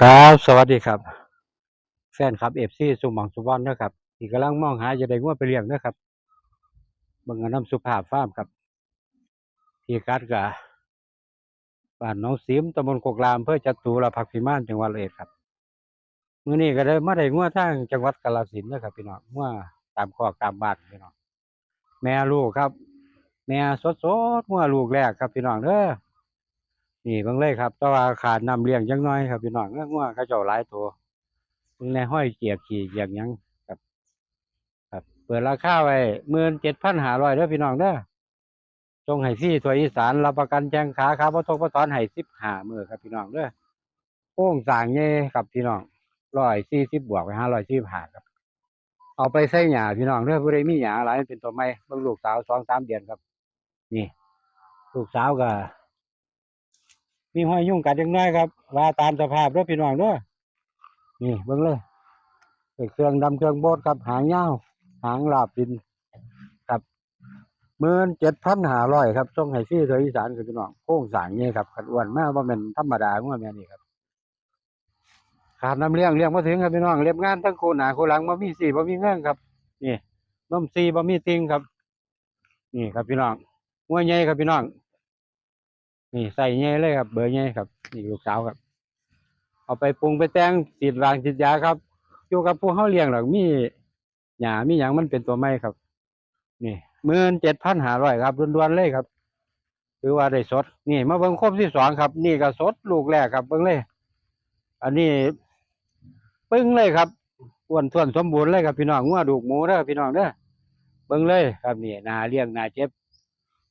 ครับ สวัสดีครับ แฟนครับเอฟซีสุหมองสุวรรณนะครับที่กำลังมองหาจะได้งัวไปเลี้ยงนะครับบิ่งาน้ำสุภาพฟาร์มครับ ที่กัดกะบ้านน้องสีมตำบลโคกรามเพื่อจัตุรพักพิมานจังหวัดเลยครับมื้อนี้ก็ได้มาได้งัวทางจังหวัดกาฬสินธุ์นะครับพี่น้องงัวตามคอตามบ้านพี่น้องแม่ลูกครับ แม่สดๆงัวลูกแรกครับพี่น้องเด้อ นี่เบิ่งเลยครับแต่ว่าขาดน้ำเลี้ยงจังน้อยครับพี่น้องเอ้องัวเขาเจ้าหลายตัวเพิ่งในห้อยเกียกขี่เกียกยังครับ ครับ เปิดราคาไว้หมื่นเจ็ดพันห้าร้อยเด้อพี่น้องเด้อจงให้ฟรีถวยอีสานรับประกันแจ้งขาครับบ่ทกบ่ถอนให้สิบห้ามือครับพี่น้องเด้อโค้งสางเง่ครับพี่น้องร้อยสี่สิบบวกไปห้าร้อยสี่ห้าครับ เอาไปใส่หญ้าพี่น้องเด้อผู้ใดมีหญ้าหลายเป็นตัวใหม่เบิ่งลูกสาวสองสามเดือนครับ นี่ ลูกสาวก็ มีห้อยยุ่งกัดจังน้อยครับ ว่าตามสภาพด้อพี่น้องด้อนี่เบิ่งเลยเป็นเครื่องดำเครื่องโบดครับหางยาวหางลาบดินครับเมื่นเจ็ดพันหาร้อยครับต้องให้ซี่เทออีสานคือพี่น้องโค้งสร้างนี่ครับขัดอ้วนมากว่าเป็นธรรมดาของมันแม่นี่ครับขาดน้ำเลี้ยงเลี้ยงมาถึงครับพี่น้องเรียบงานทั้งโคหนาโคหลังบ่มีสีบ่มีเงื่อนครับ นี่นมซีบ่มีติงครับ นี่ครับพี่น้องหัวใหญ่ครับพี่น้อง นี่ใส่ใหญ่เลยครับ เบอร์ใหญ่ครับนี่ลูกสาวครับ เอาไปปรุงไปแต่งฉีดวางฉีดยาครับอยู่กับผู้เฮาเลี้ยงหรอกมีหญ้ามีหยังมันเป็นตัวไม้ครับ นี่หมื่นเจ็ดพันห้าร้อยครับล้วนๆเลยครับถือว่าได้สด นี่ มาเบิ่งครบที่สองครับ นี่ก็สดลูกแรกครับเบิ่งเลย อันนี้ปึ้งเลยครับอ้วนท้วนสมบูรณ์เลยครับพี่น้องงัวดูกหมูเด้อพี่น้องเด้อเบิ่งเลย ครับนี่นาเลี้ยงนาเจ็บ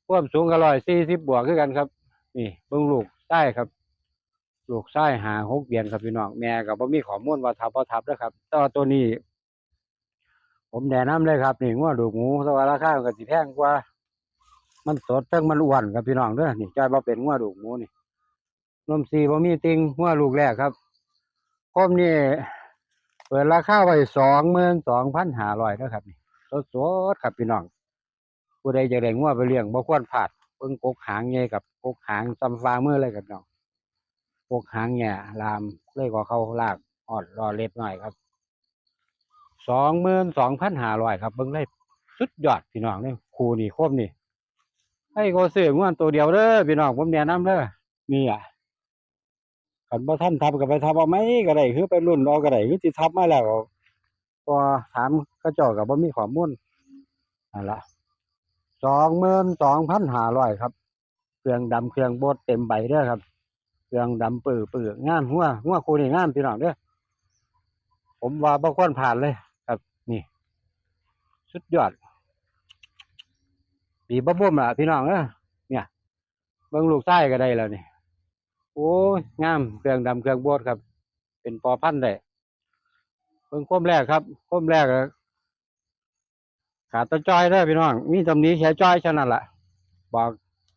ความสูงก็ร้อยสี่สิบบวกคือกันครับ นี่เบิ่งลูกใต้ครับ ลูกไส้หาหกเดือนครับพี่น้องแม่กับบ่มีข้อมูลว่าทับบ่ทับนะครับต่ว่าตัวนี้ ผมแนะนำเลยครับนี่งัวดูหมูแต่ว่าราคามันก็สิแพงกว่า มันสดทั้งมันอ้วนครับพี่น้องเด้อนี่จ้อยบ่เป็นงัวดูหมูนี่นมซีบ่มีติงงัวลูกแรกครับคมนี่เปิดราคาไว้สองหมื่นสองพันห้าร้อยนะครับนี่สดๆครับพี่น้องผู้ใดจะได้งัวไปเลี้ยงบ่ควรพลาด บิ่งกกหางใหญ่กับกกหางซ้ำฟ้ามือเลยครับน้องพวกหางแง่ยลามเลยกว่าเขาลากออดรอเล็บหน่อยครับสองหมื่นสองพันห้าร้อยครับเบิ้งได้สุดยอดพี่น้องเนี่ยคูนี่ครบนี่ให้โกซื้องวนตัวเดียวเด้อพี่น้องผมแนะนำเด้อนี่อะขันบ่ท่านทับก็ไปทับเอาไหมก็ได้คือไปรุ่นรอก็ได้คือสิทับมาแล้วก็ถามเขาเจ้ากับบ่มีข้อมูลนั่นละ สองหมื่นสองพันห้าร้อยครับ เครื่องดำเครื่องโบดเต็มใบเด้อครับ เครื่องดำปื้อปื้องามหัวหัวคูนี่งามพี่น้องเด้อผมว่าบ่ควรผ่านเลยครับ นี่ สุดยอดปีบ่บ่มล่ะพี่น้องเอ้อเนี่ยเบิ่งลูกชายก็ได้แล้วนี่โอ้ยงามเครื่องดำเครื่องโบดครับ เป็นปอพันธุ์ได้เบิ่งโคมแรกครับโคมแรก ขาดตะจ้อยเด้พี่น้อง มีตำนี้แค่จ้อยเท่านั้นล่ะบอก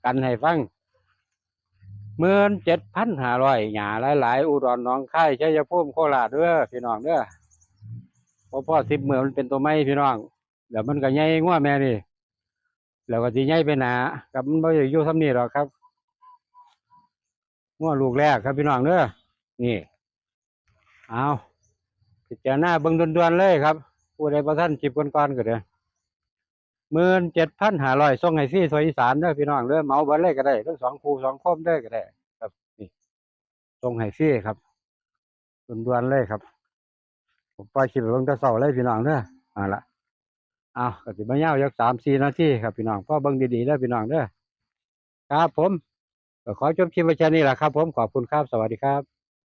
กันให้ฟังหมื่นเจ็ดพันห้าร้อยหยาหลาย ๆ อุดรหนองคายชัยภูมิโคราชเด้อพี่น้องเด้อพอพ่อสิบเมื่อมันเป็นตัวไม้พี่น้องเดี๋ยวมันก็ใหญ่งัวแม่นี่แล้วก็สิใหญ่ไปหนากับมันบ่ได้อยู่ทำนี่หรอกครับงัวลูกแรกครับพี่น้องเด้อนี่เอาพิจารณาเบิ่งด่วนๆเลยครับผู้ใดบ่ทันจิบก่อนๆก็เด้อ หมื่นเจ็ดพันห้าร้อยส่งให้ฟรีสวยอีสานเด้อพี่น้องเด้อเหมาเบิดเลยก็ได้ทั้งสองคู่สองคมเด้อก็ได้ ครับนี่ตรงไห้ฟี่ครับด่วนๆเลยครับ ผมปล่อยคลิปไปเบิ่งตะเสาเลยพี่น้องเด้อเอาละเอาก็สิบ่ยาวยักสามสี่นาทีครับพี่น้องพ่อเบิ่งดีๆเด้อพี่น้องเด้อครับผมขอจบคลิปไว้แค่นี้แหละครับ ผมขอบคุณครับสวัสดีครับ